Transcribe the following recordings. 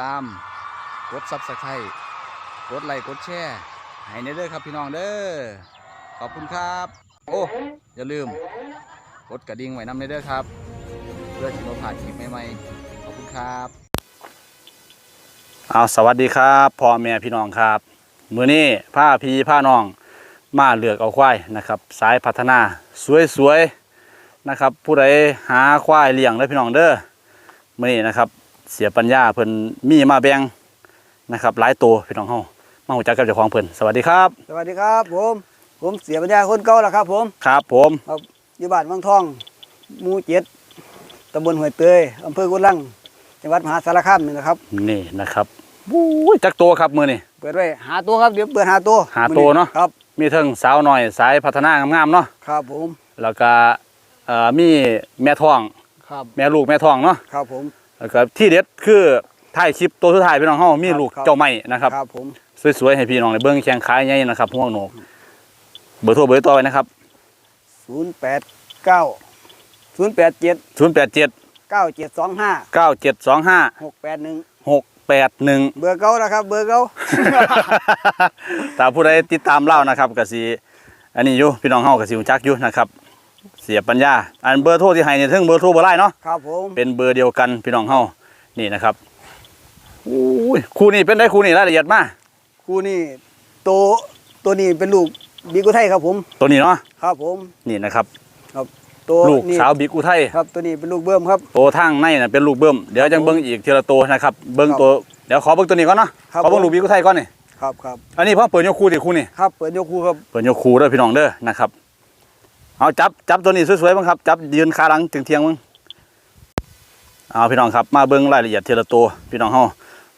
ตาม กดซับสไครต์กดไลค์กดแชร์ให้ในเด้อครับพี่น้องเด้อขอบคุณครับ โอ้อย่าลืม กดกระดิ่งไว้นำในเด้อครับ เพื่อที่เราผ่านคลิปใหม่ๆขอบคุณครับเอาสวัสดีครับพ่อแม่พี่น้องครับมือนี้ผ้าพีผ้าน้องมาเลือกเอาควายนะครับ สายพัฒนาสวยๆนะครับ ผู้ใดหาควายเลี้ยงเด้พี่น้องเด้อมือนี้นะครับ เสียปัญญาเพิ่นมีมาแบ่งนะครับหลายตัวพี่น้องเฮามาหูจักกับเจ้าของเพิ่นสวัสดีครับ สวัสดีครับผม ผมเสียปัญญาคนเก่าแล้วครับ ผมครับผมครับอยู่บ้านวังทองหมู่เจ็ดตำบลห้วยเตยอำเภอกุลังจังหวัดมหาสารคามนี่นะครับ นี่นะครับบู้ยจักตัวครับมือนี่เปิดไว้หาตัวครับเดี๋ยวเปิดหาตัวหาตัวเนาะครับ มีเทิงสาวหน่อยสายพัฒนางามๆเนาะครับผม แล้วก็เอ่อมีแม่ท้องครับแม่ลูกแม่ท้องเนาะครับผม แล้วก็ที่เด็ดคือถ่ายคลิปตัวสุดท้ายพี่น้องเฮามีครับลูกครับเจ้าไม้นะครับครับผมสวยๆให้พี่น้องได้เบิ่งแข้งขาใหญ่นะครับห่วงโหนกเบอร์โทรเบอร์ต่อไว้นะครับศูนย์แปดเก้าศูนย์แปดเจ็ด087เก้าเจ็ดสองห้า9725หกแปดหนึ่ง681เบอร์เก่านะครับ เบอร์เก่าถ้าผู้ใดติดตามเล่านะครับก็สิอันนี้อยู่พี่น้องเฮาก็สิรู้จักอยู่นะครับ เสียปัญญา อันเบอร์โทรที่ให้เนี่ยถึงเบอร์โทรบ่ไล่เนาะครับผมเป็นเบอร์เดียวกันพี่น้องเฮานี่นะครับอุ้ยคู่นี้เป็นได้คู่นี้รายละเอียดมากคู่นี่ตัวตัวนี้เป็นลูกบีกุไทยครับผม ตัวนี้เนาะครับผมนี่นะครับตัวลูกนี่สาวบิ๊กอุทัยครับตัวนี้เป็นลูกเบิ้มครับ ตัวทางในน่ะเป็นลูกเบิ้มเดี๋ยวจังเบิ่งอีกทีละตัวนะครับเบิ่งครับตัวเดี๋ยวขอเบิ่งตัวนี้ก่อนเนาะครับขอเบิ่งผม ลูกบิ๊กอุทัยก่อนนี่ครับครับอันนี้พ่อเปิดยกคู่ดิคู่นี่ครับเปิดยกคู่ครับเปิดยกคู่เด้อพี่น้องเด้อนะครับ เอาจับจับตัวนี้สวยๆบ้างครับ จับยืนขาหลังถึงเทียงมึงเอาพี่น้องครับมาเบิ่งรายละเอียดทีละตัวพี่น้องเฮา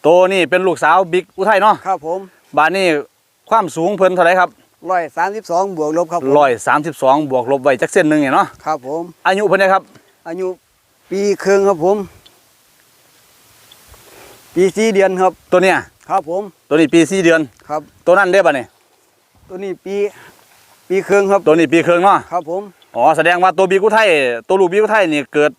ตัวนี้เป็นลูกสาวบิ๊กอุทัยเนาะครับผมบานนี้ความสูงเพิ่นเท่าไหร่ครับร้อยสามสิบสองบวกลบครับผมร้อยสามสิบสองบวกลบไว้จักเส้นหนึ่งเนี่ยเนาะครับผมอายุเพิ่นเนี่ยครับอายุปีครึ่งครับผม ปีสี่เดือนครับตัวเนี้ยครับผม ตัวนี้ปีสี่เดือนครับ ตัวนั้นได้ป่ะเนี่ยตัวนี้ปี ปีครึ่งครับตัวนี้ปีครึ่งเนาะครับผมอ๋อแสดงว่าตัวบีกุไทยตัวลูกบีกุไทยนี่เกิด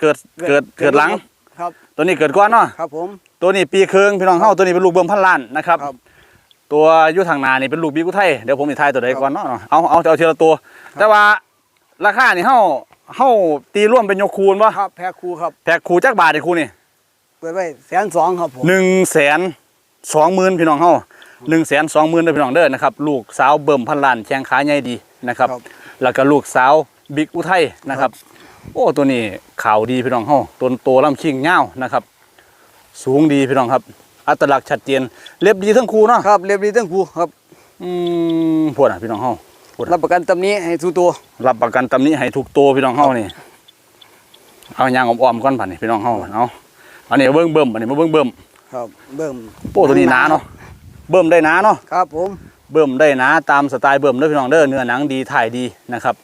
เกิดเกิดเกิดหลังครับ ตัวนี้เกิดก่อนเนาะครับผมตัวนี้ปีครึ่งพี่น้องเฮาตัวนี้เป็นลูกเบิ่มพันล้านนะครับครับตัวอยุทางหนานี่เป็นลูกบีกุไทยเดี๋ยวผมจะทายตัวใดก่อนเนาะเอาเอาเอาทีละตัว แต่ว่าราคานี่เฮาเฮาตีร่วมเป็นยกคูณบ่ครับแพ้ครูครับแพ็คคูจักบาทไอ้คูนี่เปิดไว้แสนสองครับผมหนึ่งแสนสองหมื่นพี่น้องเฮา หนึ่งแสนสองหมื่นเด้อพี่น้องเด้อนะครับลูกสาวเบิ่มพันล้านแข้งขาใหญ่ดีนะครับครับ แล้วก็ลูกสาวบิ๊กอุทัยนะครับ โอ้ตัวนี้ขาวดีพี่น้องเฮาตัวโตลำคิงเงาวนะครับ สูงดีพี่น้องครับ อัตลักษณ์ชัดเจนเล็บดีทั้งคู่เนาะครับเรียบรีทั้งครูครับ อืมพวกน่ะพี่น้องเฮาพูดอะ รับประกันตำนี้ให้สู้ตัวรับประกันตำหนี้ให้ทุกตัวพี่น้องเฮานี่ เอายางอ้อมๆก่อนผ่านนี่พี่น้องเฮาเอาอันนี้เบิ่งเบิ่มอันนี้มาเบิ่งเบิ่มครับ เบิ่มโป้ตัวนี้หนาเนาะ เบิ่มได้หนาเนาะครับผมเบิ่มได้หนาตามสไตล์เบิ่มเด้อพี่น้องเด้อเนื้อหนังดีถ่ายดีนะครับ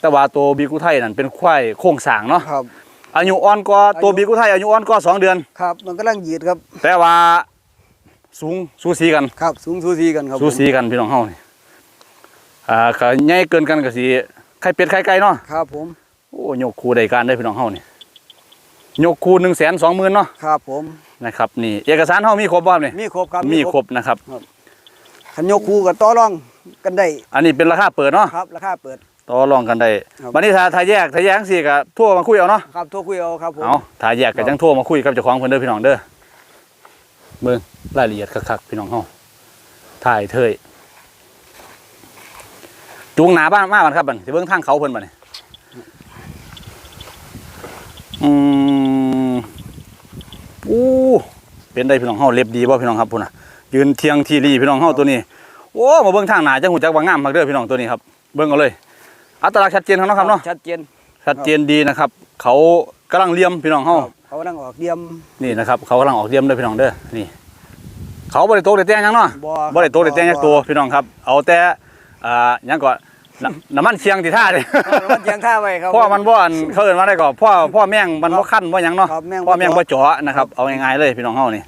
แต่ว่าตัวบีกุไทยนั่นเป็นควายโครงสร้างเนาะครับ อายุอ่อนกว่าตัวบีกุไทยอายุอ่อนกว่าสองเดือน ครับ มันกำลังยืดครับ แต่ว่าสูงสูสีกัน ครับ สูงสูสีกันครับสูสีกันพี่น้องเฮานี่อ่าก็ใหญ่เกินกันก็สิไข่เป็ดไข่ไก่เนาะครับผมโอ้ยกคูได้การได้อพี่น้องเฮานี่ยกคูหนึ่งแสนสองหมื่นเนาะครับผมนะครับนี่เอกสารเฮามีครบบ่ครับนี่มีครบครับมีครบนะครับขันยกคู่กับต่อรองกันได้อันนี้เป็นราคาเปิดเนาะครับราคาเปิดต่อรองกันได้ครับวันนี้ถ้าถ้าแยกถ้าแยกสิก็โทั่วมาคุยเอาเนาะครับโทรคุยเอาครับผมเอาถ้าแยกก็จังโทั่วมาคุยกับเจ้าของเพิ่นเด้อพี่น้องเด้อเบิ่งรายละเอียดคักๆพี่น้องเฮาถ่ายเทยจูงหนาบ้านมากกันครับบัดนี้สิเบิ่งทางเขาเพิ่นบัดนี้อืม อู้ เป็นได้พี่น้องเฮาเล็บดีบ่พี่น้องครับพุ่นน่ะยืนเทียงทีรีพี่น้องเฮาตัวนี้โอ้มาเบิ่งทางหน้าจังหูจักว่างามมากเด้อพี่น้องตัวนี้ครับเบิ่งเอาเลย อัตลักษณ์ชัดเจนครับเนาะครับเนาะชัดเจนชัดเจนดีนะครับ เขากำลังเลี่ยมพี่น้องเฮาครับเขานั่งออกเดียมนี่นะครับเขากำลังออกเลี่ยมเด้อพี่น้องเด้อนี่ เขาบ่ได้โตได้แต่งหยังเนาะบ่บ่ได้โตได้แต่งหยังตัวพี่น้องครับ เอาแต่อ่าหยังก่อน น้ำน้ำมันเชียงที่ท่าเด้ครับมันเทียงท่าไว้ครับ พ่อมันบ่อันเขาเอิ้นว่าได้ก่อนพ่อพ่อแม่งมันบ่คั้นบ่หยังเนาะครับแม่งบ่พ่อแม่งเจาะบ่เจาะนะครับเอาง่ายๆเลยพี่น้องเฮานี่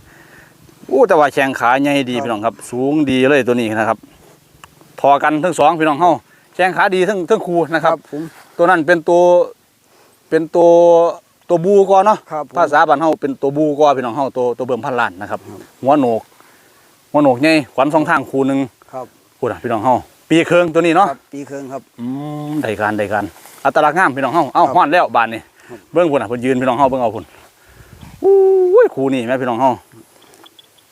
อู้แต่ว่าแข้งขาใหญ่ดีครับ พี่น้องครับ สูงดีเลยตัวนี้นะครับทอกันทั้งสองพี่น้องเฮาแข้งขาดีทั้งทั้งคู่นะครับ ผมตัวนั้นเป็นตัวเป็นตัวตัวบูก่อนเนาะ ครับผม ภาษาบ้านเฮาเป็นตัวบูก่อนพี่น้องเฮาตัวตัวเบิ่มพันล้านนะครับ หัวโหนก หัวโหนกใหญ่ขวัญสองทางคู่หนึงครับพูดอะพี่น้องเฮา ปีเครื่องตัวนี้เนาะครับปีเครื่องครับ อืมได้การได้การอัตลักษณ์งามพี่น้องเฮาเอ้าครับฮ้อนแล้วบานนี่ครับเบิ่งพุ่นน่ะเพิ่นยืนพี่น้องเฮาเบิ่งเอาพุ่นอู้ยคู่นี่แม่พี่น้องเฮา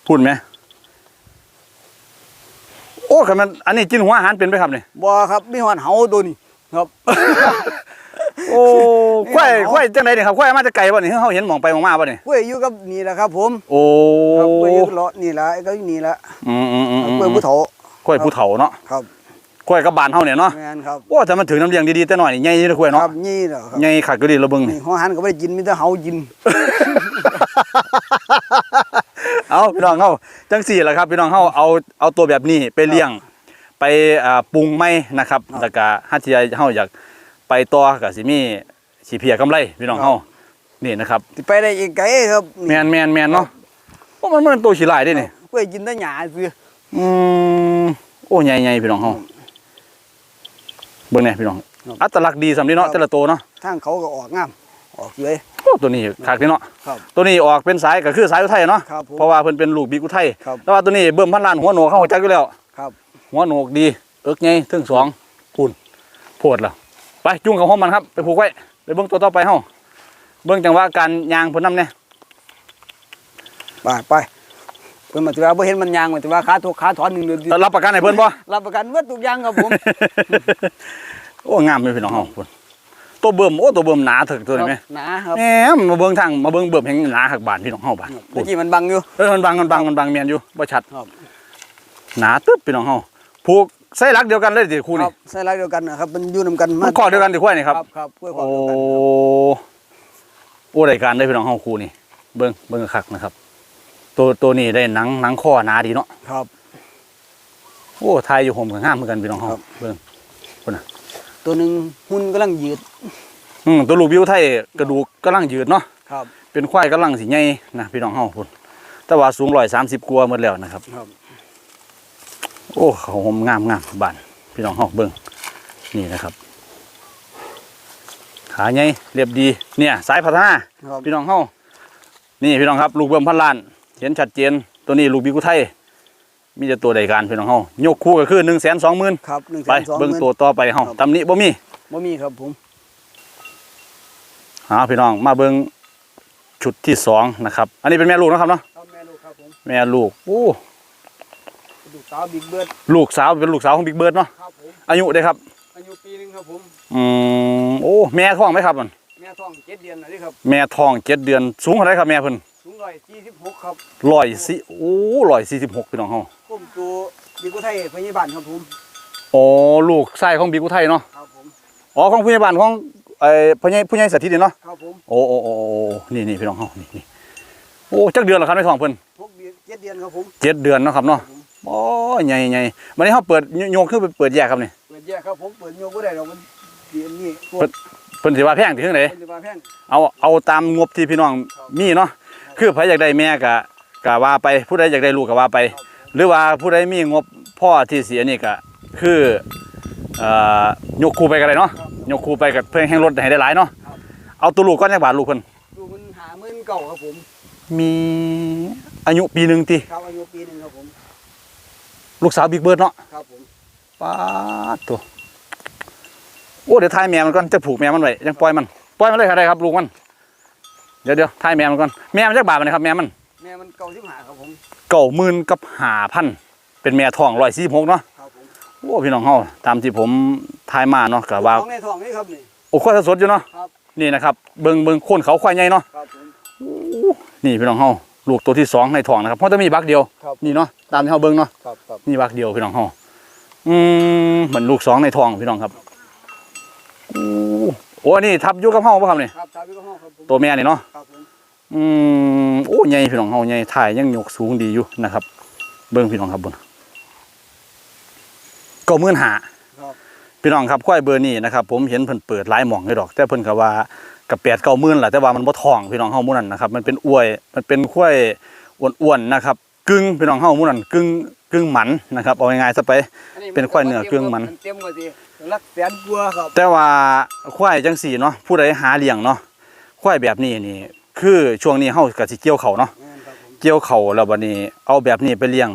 พุ่นไหมโอ้คันมันอันนี้กินหัวอาหารเป็นไหมครับนี่บ่ครับมีหอนเฮาตัวนี้ครับ โอ้นี่ควายเอาควายจังไดนี่ครับควายมาจากไกลบ่นี่เฮาเห็นหมองไปหมองมาบ่นี่กล้วยอยู่กับนี่แหละครับ ผม โอ้ครับกล้วยอยู่เลาะนี่แหละก็อยู่นี่แหละอืมอืมอืมกล้วยผู้เฒ่าควายผู้เฒ่าเนาะครับ ควายกับบ้านเฮาเนี่ยเนาะแม่นครับโอ้แต่มันถึงน้ำเลี้ยงดีๆแต่หน่อยนี่ใหญ่นี่นะควายคเนาะรับนี่แหละครับใหญ่คักก็ดีเราเบิ่งนี่ นี่หัวหันก็บ่ได้กินมีแต่เฮากิน เอาพี่น้องเฮาจังสี่แหละครับพี่น้องเฮาเอาเอาตัวแบบนี้ไปเลี้ยง ไปอ่าปรุงไม่นะครับครับแล้วก็ฮัทที่เฮาอยากไปต่อก็สิมีสิเพียกำไรพี่น้องเฮานี่นะครับสิไปได้อีกไกลครับแมนแมนแมนเนาะโอ้มันมันตัวขี้ลายเด้นี่กล้วยกินแต่หญ้าซื่ออืมโอ้ใหญ่ๆพี่น้องเฮา เบิ่งแหน่พี่น้องครับอัตลักษณ์ดีสำนี้เนาะครับแต่ละตัวเนาะทางเขาก็ออกงามออกเลยโอ้ตัวนี้คักนี่เนาะครับตัวนี้ออกเป็นสายก็คือสายอุทัยเนาะครับผมเพราะว่าเพิ่นเป็นลูกบิ๊กอุทัยครับแต่ว่าตัวนี้เบิ่มพันล้านหัวโหนกเข้าจักอยู่แล้วครับหัวโหนกดีเอิกใหญ่ถึงสองพูนโพดล่ะไปจุ้งกับห้องมันครับไปผูกไว้ไปเบิ่งตัวต่อไปเฮาเบิ่งจังว่าการยางเพิ่นนำแน่ไปไปเพิ่นมาถือว่าบ่เห็นมันยางมาถือว่าขาทุกขาถอนหนึ่งเดือนแล้วรับประกันให้เพิ่นบ่รับประกันหมดทุกอย่างครับผมโอ้งามเลยพี่น้องเฮาพุ่นตัวเบิ่มโอ้ตัวเบิ่มหนาถึกตัวนี้แม่หนาครับแหมมาเบิ่งทางมาเบิ่งเบิ่มแห่งหนาหักบานพี่น้องเฮาบานเมื่อกี้มันบังอยู่เออมันบังมันบังมันบังแม่นอยู่บ่ชัดครับหนาตึ๊บพี่น้องเฮาผูกใส่หลักเดียวกันเลยติคู่คนี่รับใส่ลายเดียวกันนะครับมันอยู่นำกันมันข้อเดียวกันติคู่นี่ครับครับกล้วยขอโอ้เดียวกันโอ้รายการได้พี่น้องเฮาคู่นี่เบิ่งเบิ่งคักนะครับ ตัวตัวนี้ได้หนังหนังข้อหนาดีเนาะครับ โอ้ไทยอยู่ห่มกับงามเหมือนกันพี่น้องเฮาครับเบิ่งตัวหนึ่งหุ่นกำลังยืดอืมตัวลูกบิวไทยกระดูกกำลังยืดเนาะครับ เป็นควายกำลังสิใหญ่นะพี่น้องเฮาพุ่นแต่ว่าสูง130กว่าหมดแล้วนะครับครับ โอ้เขาห่มงามงามบานพี่น้องเฮาเบิ่งนี่นะครับขาใหญ่เรียบดีเนี่ย สายพัฒนาครับพี่น้องเฮานี่พี่น้องครับ ลูกเบิ่มพันล้านเห็นชัดเจนตัวนี้ลูกบิกุไทยมีแต่ตัวใดการพี่น้องเฮายกคู่ก็คือ1 2 0 0 0 0ครับหนึ่งแสไปนสองหเบิ่งมื่นตัวต่อไปเฮาครับตำหนิบ่มีบ่มีครับผมหาพี่น้องมาเบิ่งชุดที่สองนะครับ อันนี้เป็นแม่ลูกเนาะครับเนาะครับแม่ลูกครับผมแม่ลูกโอ้ดูสาวบิ๊กเบิร์ดลูกสาวเป็นลูกสาวของบิ๊กเบิร์ดเนาะครับผมอายุได้ครับอายุปีหนึงครับผมอืมโอ้แม่ท้องไหมครับมันแม่ท้องเจ็ดเดือนนะนี่ครับแม่ท้องเจ็ดเดือนสูงเท่าไหรครับแม่เพิ่นสูง ร้อยสี่สิบหกครับร้อยสี่โอ้ร้อยสี่สิบหกพี่น้องเฮาผมตัวบิ๊กอุทัยพยาบาลครับผมโอ้ลูกชายของบิ๊กอุทัยเนาะครับผมอ๋อของผู้ใหญ่บ้านของไอ้ผู้ใหญ่ผู้ใหญ่สถิตนี่เนาะครับผมโอ้โอ้โอ้โอ้นี่นี่พี่น้องเฮานี่นี่โอ้จักเดือนแล้วครับในท้องเพิ่นหกเดือนเจ็ดเดือนครับผมเจ็ดเดือนเนาะครับเนาะโอ้ใหญ่ใหญ่วันนี้เฮาเปิดโยกขึ้นไปเปิดแยกครับนี่เปิดแยกครับผมเปิดโยกก็ได้เรามันเดือนนี้พวกเปิดเพิ่นสิว่าแพงถึงไหนเป็นสิบาแพงเอาเอาตามงบที่พี่น้องมีเนาะ คือไผอยากได้แม่ก็ก็ว่าไปผู้ใดอยากได้ลูกก็ว่าไป หรือว่าผู้ใดมีงบพ่อที่เสียนี่ก็คือเอ่อยกคู่ไปก็ได้เนาะยกคู่ไปกับเพิ่นแห่งรถให้ได้หลายเนาะเอาตัวลูกก่อนจักบาทลูกเพิ่นดูมันหาหมื่นเก่าครับผมมีอายุปีหนึงติครับอายุปีหนึงครับผมลูกสาวบิ๊กเบิร์ดเนาะครับผมป้าดตัวโอ้เดี๋ยวทายแม่มันก่อนจะผูกแม่มันไว้ยังปล่อยมันปล่อยมันเลยก็ได้ครับลูกมัน เดี๋ยวเดี๋ยวทายแม่มันก่อนแม่มันจักบาทมันนะครับแม่มันแม่มันเก่าสิบหาครับผมเก่าหมื่นกับหาพันเป็นแม่ทองร้อยสี่หกเนาะครับผมโอ้พี่น้องเฮาตามที่ผมทายมาเนาะก็ว่าท้องในท้องนี่ครับนี่โอ้ควายสดๆอยู่เนาะครับนี่นะครับเบิ่งเบิ่งโคนเขาควายใหญ่เนาะครับผมโนี่พี่น้องเฮาลูกตัวที่สองในท้องนะครับเพราะจะมีบักเดียวครับนี่เนาะตามที่เฮาเบิ่งเนาะครับครับนี่บักเดียวพี่น้องเฮาอืมเหมือนลูกสองในท้องพี่น้องครับอู้ โอ้นี่ทับอยู่กับเฮาป่ะครับนี่ครับตามที่เขาห้องครับผมตัวแม่นี่เนาะ ครับผมอืมโอ้ใหญ่พี่น้องเฮาใหญ่ถ่ายยังยกสูงดีอยู่นะครับ เบิ่งพี่น้องครับบนก็มื่นหาครับพี่น้องครับควายเบอร์นี้นะครับผมเห็นเพิ่นเปิดหลายหม่องเลยดอก แต่เพิ่นก็ว่ากับแปดเก้ามื่นแหละแต่ว่ามันบ่ทองพี่น้องเฮาหมู่นั้นนะครับมันเป็นอวยมันเป็นควายอ้วนๆนะครับ กึ่งพี่น้องเฮาหมู่นั้นกึ่ง กึ่งหมันนะครับเอาง่ายๆซะไป เป็นควายเนื้อเครื่องมัน เต็มกว่าสิรักแสนกลัวครับแต่ว่าควายจังสี่เนาะผู้ใดหาเลี้ยงเนาะควายแบบนี้นี่ คือช่วงนี้เฮาก็สิเกี่ยวเขาวเนาะแม่นครับผมเกี่ยวเขาแล้วบัดนี้ เอาแบบนี้ไปเลี้ยง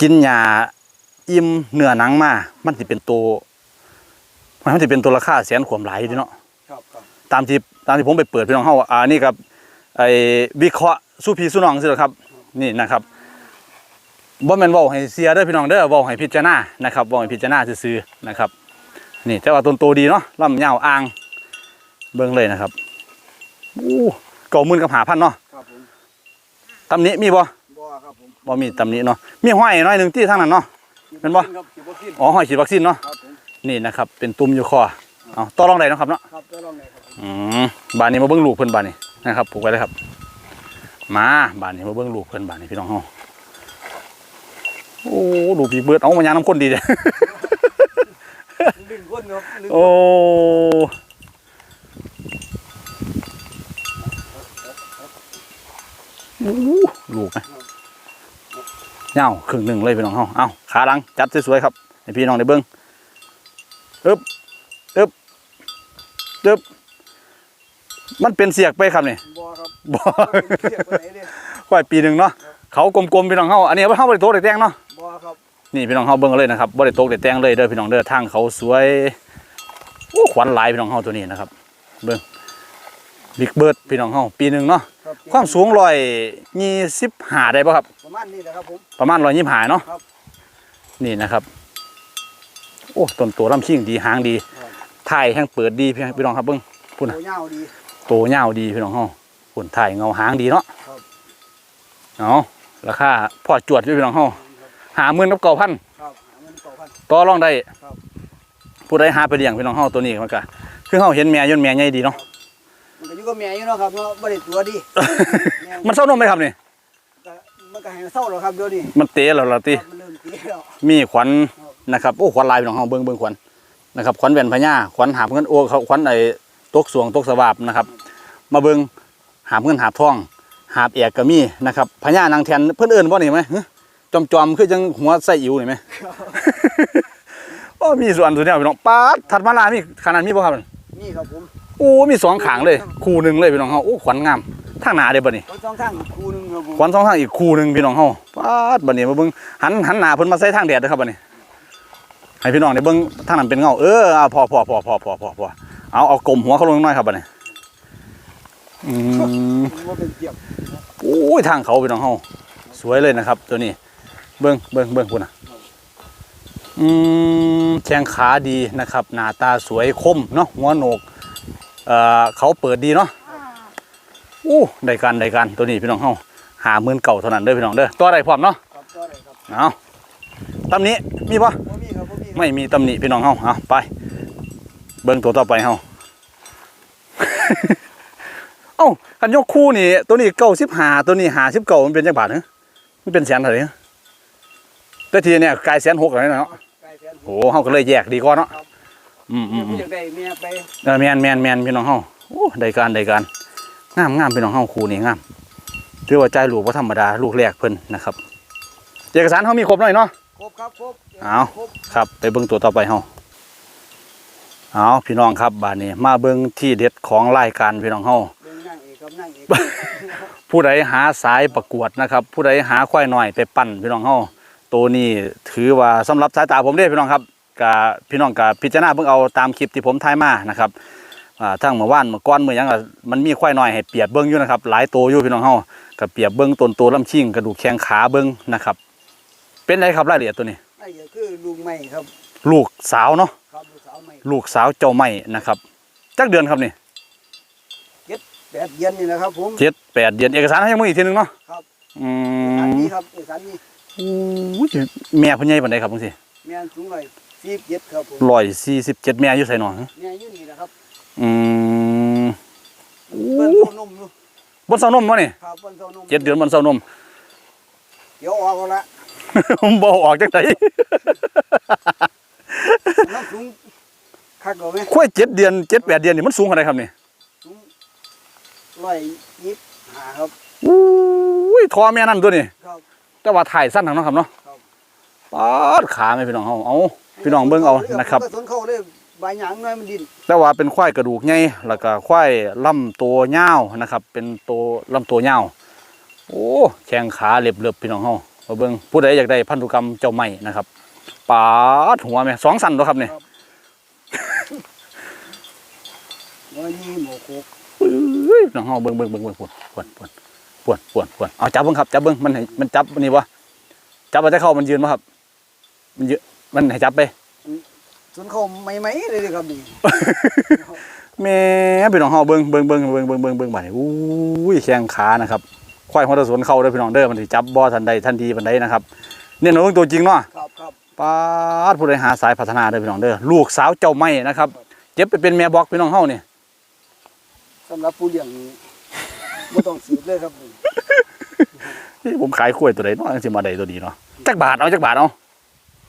กินยาอิ่มเนื้อหนังมามันสิเป็นตัวมันสิเป็นตัวราคาแสนขวมหลายอยู่เดิเนาะครับครับตามที่ตามที่ผมไปเปิดพี่น้องเฮาอ่านี่ครับไอ้วิเคราะห์สู้พี่สู้น้องสิครับ นี่นะครับ บ่แม่นเว้าให้เสียเด้อพี่น้องเด้อเว้าให้พิจารณานะครับเว้าให้พิจารณาซื่อๆนะครับ นี่แต่ว่าต้นโตดีเนาะลำยาวอ่างเบิ่งเลยนะครับอู้เก่าหมื่นกับหาพันเนาะครับผมตำหนี้มีบ่บ่ครับผมบ่มีตำหนี้เนาะมีห้อยน้อยหนึงที่ทางนั้นเนาะแม่นบ่ครับฉีดวัคซีนอ๋อห้อยฉีดวัคซีนเนาะครับผมนี่นะครับ เป็นตุ่มอยู่คอเอาต่อรองได้เนาะครับเนาะครับจะลองไหนครับผมอืมบานนี้มาเบิ่งลูกเพิ่นบานนี้นะครับผูกไว้เลยครับ มาบานนี้มาเบิ่งลูกเพิ่นบานนี้พี่น้องเฮา โอ้ดูปีเบิดเอามายางน้ำข้นดีเด้ดึงก้นครับดึงโอ้โอ้ลูกนะเงาครึ่งหนึ่งเลยพี่น้องเฮาเอาขาหลังจัดสวยๆครับให้พี่น้องได้เบิ่งอึ๊บอึ๊บอึ๊บมันเป็นเสียกไปครับนี่บ่ครับบ่เสียบไปไหนเด้ค่อยปีหนึ่งเนาะเขากลมๆพี่น้องเฮาอันนี้เฮาบ่ได้โตได้แต่งเนาะบ่ครับ นี่พี่น้องเฮาเบิ่งเอาเลยนะครับบ่ได้โตได้แต่งเลยเด้อพี่น้องเด้อทางเขาสวยโอ้ขวัญหลายพี่น้องเฮาตัวนี้นะครับ เบิ่งบิ๊กเบิร์ดพี่น้องเฮาปีหนึ่งเนาะครับความสูงร้อยยี่สิบห้าได้ป่ะครับ ประมาณนี้แหละครับผม ประมาณร้อยยี่สิบห้าเนาะครับนี่นะครับ โอ้ต้นตัวลำชิงดีหางดีครับ ถ่ายแห้งเปิดดีพี่พี่น้องครับเบิ่งพูดน่ะโตยาวดี โตยาวดีพี่น้องเฮาหุ่นถ่ายเงาหางดีเนาะครับ เอาราคาพอจวดอยู่พี่น้องเฮา หาหมื่นกับเก้าพันครับหาเงินต่อพัน ต่อรองได้ครับ ผู้ใดหาไปเลี้ยงพี่น้องเฮาตัวนี้มันก็คือเฮาเห็นแม่ยนต์แม่ใหญ่ดีเนาะ มันก็อยู่กับแม่อยู่เนาะครับเนาะบ่ได้ตัวดี แม่มันเศร้านมไหมครับนี่ ก็มันก็ให้เศร้าแล้วครับเดี๋ยวนี้มันเตะแล้วล่ะติ ครับมันเริ่มตีแล้ว มีขวัญนะครับโอ้ขวัญลายพี่น้องเฮาเบิ่งเบิ่งขวัญนะครับขวัญแว่นพญาขวัญหาบเงินโอ้เขาขวัญไอ้ตกสวงตกสวาบนะครับ มาเบิ่งหาบเงินหาบทอง หาบแอกก็มีนะครับพญานางแทนเพิ่นเอิ้นบ่นี่ไหมหึ จอมจอมๆคือจังหัวไส้อิ๋วนี่ไหมโอ้มีส่วนตัวเนี้ยพี่น้องปาดถัดมาลามีขนาดมีบ่ครับนี่ครับผมโอ้มีสองขางเลย คู่หนึ่งเลยพี่น้องเฮาโอ้ขวัญงามทางหน้าเด้บ่นี่คนสองทางคู่หนึงครับผมขวัญสองทางอีกคู่หนึ่งพี่น้องเฮาปาดบัดนี้มาเบิ่งหันหันหน้าเพิ่นมาใส่ทางแดดเด้อครับบัดนี้ให้พี่น้องได้เบิ่งทางนั้นเป็นเงาเออเอาพอพอพอพอพอพอพอเอาเอากลมหัวเขาลงหน่อยครับบัดนี้อืมว่าเป็นเกียบโอ้ยทางเขาพี่น้องเฮาสวยเลยนะครับ ตัวนี้ เบิ่งเบิ่งเบิ่งพุ่นน่ะอืมแข้งขาดีนะครับ หน้าตาสวยคมเนาะหัวโหนกเอ่อเขาเปิดดีเนาะอู้ได้การได้การตัวนี้พี่น้องเฮาหาหมื่นเก่าเท่านั้นเด้อพี่น้องเด้อตัวใดพร้อมเนาะครับก็ได้ครับเอาตำหนี้มีปะบ่มีครับบ่มีครับไม่มีตำหนิพี่น้องเฮาเอาไป เบิ่งตัวต่อไปเฮาเอ้าคันยกคู่นี่ตัวนี้เก้าสิบห้าตัวนี้หาสิบเก้ามันเป็นจังบาทเหรอมันเป็นแสนเท่าไหร่ แต่ทีเนี่ยกลายแสนหกแล้วเนาะไก่แสนโอ้เฮาก็เลยแยกดีกว่าเนาะอืมอืมอืผู้มอยากได้เมียไปเออแมนแมนแมนพี่น้องเฮาโอ้ได้การได้การงามงามพี่น้องเฮาคู่นี่งามถือว่าใจลูกว่าธรรมดาลูกแรกเพิ่นนะครับ เอกสารเฮามีครบหน่อยเนาะครบครับครบเอาครบครับไปเบิ่งตัวต่อไปเฮาเอาพี่น้องครับบาดนี้ มาเบิ่งที่เด็ดของรายการพี่น้องเฮาเบิ่งนั่งเอกครับนั่งเอกผู้ใดหาสายประกวดนะครับ ผู้ใดหาควายน้อยไปปั่นพี่น้องเฮา ตัวนี้ถือว่าสำหรับสายตาผมเด้พี่น้องครับกะพี่น้องกะพิจารณาเบิ่งเอาตามคลิปที่ผมถ่ายมานะครับอ่าทั้งเมื่อวานเมื่อก่อนเมื่อหยังก็มันมีควายน้อยให้เปรียบเบิ่งอยู่นะครับหลายตัวอยู่พี่น้องเฮาก็เปรียบเบิ่งต้นตัวลำชิงกระดูกแข้งขาเบิ่งนะครับ เป็นไรครับรายละเอียดตัวนี้นั่นก็คือลุงใหม่ครับ ลูกสาวเนาะครับลูกสาวใหม่ลูกสาวเจ้าไม่นะครับจักเดือนครับนี่แปดเดือนนี่นะครับผมเจ็ดแปดเดือนเอกสารให้มึงอีกทีหนึงเนาะครับอือันมนี้ครับเอกสารนี้โอ้ยแม่เพิ่นใหญ่ปานใดครับมึงสิแม่นสูงเลยสี่เจ็ดครับผมร้อยสี่สิบเจ็ดแม่อยู่ไสหนอแม่อยู่นี่นะครับอืมเปิ้นเต้านมอยู่บนเสานมวะนี่ครับเปิ้นเต้านมเจ็ดเดือนบนเสานม เดี๋ยวออกเอาละบ่ออกจังไดน้ำสูงคักเอาไหมควายเจ็ดเดือนเจ็ดแปดเดือนนี่มันสูงขนาดไหนครับนี่สูงร้อยยี่สิบห้าครับอุ้ยทอแม่นั่นตัวนี่ครับ แต่ว่าถ่ายสั้นทางเนาะครับเนาะครับปาดขาไหมพี่น้องเฮาเอาพี่น้องเบิ่งเอานะครับกระสุนเข้าเลยใบหยางน้อยมันดินแต่ว่าเป็นควายกระดูกใหญ่แล้วก็ควายลำตัวยาวนะครับ เป็นตัวลำตัวยาวโอ้แข้งขาเล็บๆพี่น้องเฮามาเบิ่งผู้ใดอยากได้พันธุกรรมเจ้าใหม่นะครับปาดหัวแม่สองสันตัวครับนี่น้อยนี่หมอโคกเอ้ยน้องเฮาเบิ่งเบิ่งเบิ่งเบิ่งปวดปวดปวด ปวดปวดปวดเอาจับเบิ่งครับจับเบิ่งมันให้มันจับนี่บ่จับมันจะเข้ามันยืนบ่ครับ มันยืนมันให้จับไปส่วนเข้าไม่ไหมเลยครับนี่แม่พี่น้องเฮาเบิ่งเบิ่งเบิ่งเบิ่งเบิ่งเบิ่งเบิ่งบัดนี้อุ้ยแข้งขานะครับควายหัวตะสวนเข้าเด้อพี่น้องเด้อมันสิจับบ่ทันใดทันทีปานใดนะครับเนี่ยน้องตัวจริงเนาะครับครับปาดผู้ใดหาสายพัฒนาเด้อพี่น้องเด้อลูกสาวเจ้าไม่นะครับ เจ็บไปเป็นแม่บอกพี่น้องเฮานี่สำหรับผู้เลี้ยงนี่ ไม่ต้องสืบเลยครับนี่ผมขายกล้วยตัวใดเนาะจังสิมาได้ตัวดีเนาะจักบาทเอาจักบาทเอา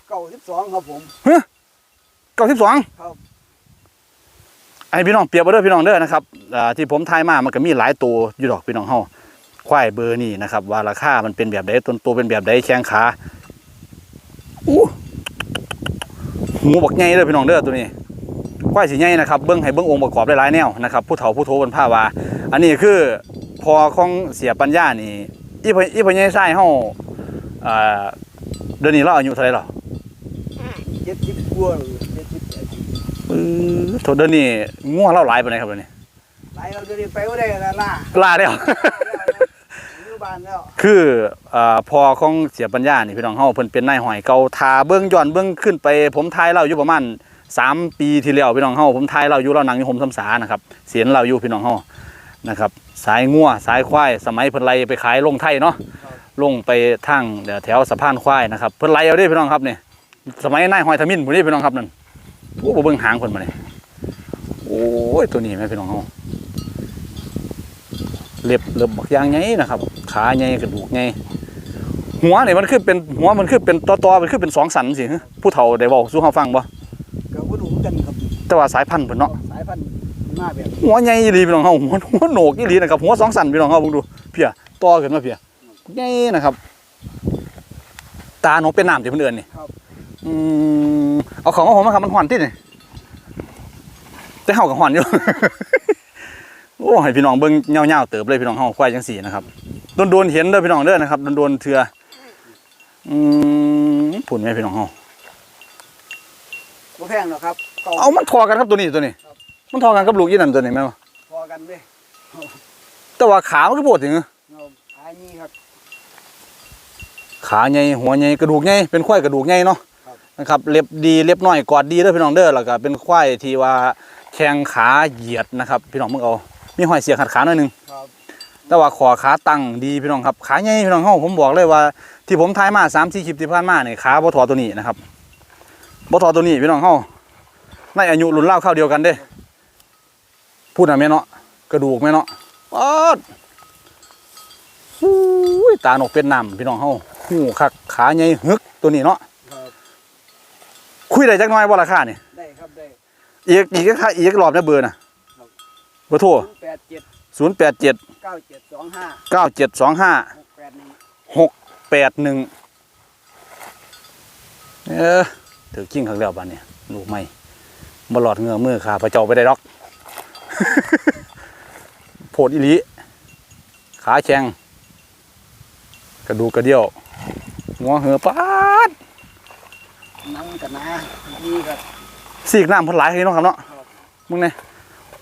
เก้าสิบสองครับผม92ครับไอ้พี่น้องเปรียบเอาเด้อพี่น้องเด้อนะครับอ่าที่ผมทายมามันก็มีหลายตัวอยู่ดอกพี่น้องเฮาควายเบอร์นี่นะครับ ว่าราคามันเป็นแบบใดต้นตัวเป็นแบบใดแข้งขาอู้หูบักใหญ่เด้อพี่น้องเด้อตัวนี้ควายสิใหญ่นะครับเบิ่งให้เบิ่งองค์ประกอบหลายๆแนวนะครับผู้เฒ่าผู้โทบนผ้าว่าอันนี้คือ พอของเสียปัญญานี่อีพ่ออีพ่อใหญ่ไส้เฮาอ่าเดือนนี้เราอายุเท่าไหร่หรอเจ็ดสิบกว่าเจ็ดสิบแปดสิบเออโถเดือนนี้ง่วงเราหลายปานใดครับเดือนนี้หลายเราจะได้ไปว่าได้ละล่ะลาแล้วอยู่บ้านแล้วคืออ่าพอของเสียปัญญานี่พี่น้องเฮาเพิ่นเป็นนายหอยเก่าทาเบื้องย้อนเบื้องขึ้นไป ผมทายเราอยู่ประมาณ3ปีที่แล้วพี่น้องเฮาผมทายเราอยู่เรานั่งอยู่ห่มสำสานะครับเสียนเราอยู่พี่น้องเฮา นะครับ สายงัวสายควายสมัยเพิ่นไล่ไปขายลงไทยเนาะลงไปทางเดี๋ยวแถวสะพานควายนะครับเพิ่นไล่เอาเด้พี่น้องครับนี่สมัยนายหอยทมินพุ่นนี่พี่น้องครับนั่นโอ้บ่เบิ่งหางเพิ่นมานี่โอ้ยตัวนี้แม่พี่น้องเฮาเล็บเล็บบักอย่างใหญ่นะครับ ขาใหญ่กระดูกใหญ่หัวนี่มันคือเป็นหัวมันคือเป็นตอตอๆมันคือเป็นสองสันสิฮะผู้เฒ่าได้บอกสู้เฮาฟังบ่ก็บ่รู้เหมือนกันครับแต่ว่าสายพันธุ์เพิ่นเนาะ สายพันธุ์หน้าแบบหัวใหญ่อีหลีพี่น้องเฮาหัวหัวโหนกอีหลีนะครับหัวสองสันพี่น้องเฮาเบิ่งดูเพียต่อขึ้นมาเพียใหญ่นะครับ ตาหนกเป็นน้ำที่เพิ่นเอิ้นนี่ครับอืมเอาของมาผมมาครับมันฮ้อนตินี่แต่เฮาก็ฮ้อนอยู่โอ้ให้พี่น้องเบิ่งยาวๆเติบเลยพี่น้องเฮาควายจังซี่นะครับโดนๆเห็นเด้อพี่น้องเด้อนะครับโดนๆเทื่ออืมผุนแม่พี่น้องเฮาบ่แพงหรอกครับเก่าเอามันทอกันครับตัวนี้ตัวนี้ครับ มันทอกันกับลูกยี่นั่นตัวนี้แม่นบ่พอกันเด้แต่ว่าขามันก็ปวดถึงเอาอันนี้ครับ ขาใหญ่หัวใหญ่กระดูกใหญ่เป็นควายกระดูกใหญ่เนาะครับ นะครับเล็บดีเล็บน้อยกอดดีเด้อพี่น้องเด้อแล้วก็เป็นควายที่ว่าแข้งขาเหยียดนะครับ พี่น้องมึงเอามีห้อยเสียขัดขาหน่อยหนึง ครับแต่ว่าขอขาตั้งดีพี่น้องครับขาใหญ่พี่น้องเฮาผมบอกเลยว่าที่ผมทายมา3 4คลิปที่ผ่านมาเนี่ยขาบ่ถอตัวนี้นะครับบ่ถอตัวนี้พี่น้องเฮาในอายุรุ่นราวเข้าวเดียวกันเด้ พูดน่ะแม่เนาะกระดูกแม่เนาะป๊อดอุ้ยตาหนกเป็นน้ำพี่น้องเฮาหูคักขาใหญ่หึกตัวนี้เนาะครับคุยได้จักหน่อยบ่ราคานี่ได้ครับได้อีกอีกค่าอีกรอบนะเบอร์น่ะครับเบอร์โทรแปดเจ็ด087เก้าเจ็ดสองห้า9725หกแปดหนึ่งหกแปดหนึ่งเออถือกิ้งข้างแล้วบ้านเนี่ยลูกไม่บลอดเหงือมือขาพระเจ้าไปได้ดอก โพดอีหลีขาแข็ง กระดูกกระเดี่ยวหัวเหือปาดหนังกันนะนี่ครับสีกน้ำเพ้นหลายให้น้องครับเนาะครับมึงเนี่ย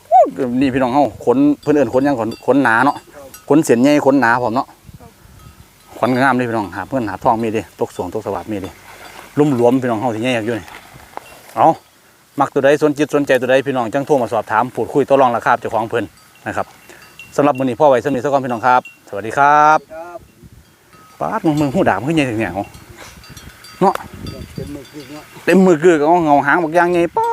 โอ้นี่พี่น้องเฮาขนเพิ่นเอิ้นขนหยังขนขนหนาเนาะครับขนเสียนใหญ่ขนหนาผมเนาะครับขนงามเลยพี่น้องหาเพื่อนหาทองมีดิตกสวงตกสวัสดมีดิลุ่มหลวมพี่น้องเฮาที่ใหญ่อยากอยู่นี่เอา มักตัวใดสนจิตสนใจตัวใดพี่น้องจังโทรมาสอบถามพูดคุยต่อรองราคาเจ้าของเพิ่นนะครับสำหรับวันนี้พ่อไว้สำหรับสักก่อนพี่น้องครับ สวัสดีครับป้าดมึงมึงหูดาบขึ้นใหญ่ถึงเหนียวเนาะเป็นมือกือเนาะเต็มมือกือกับเงาหางบักอยางไงป้า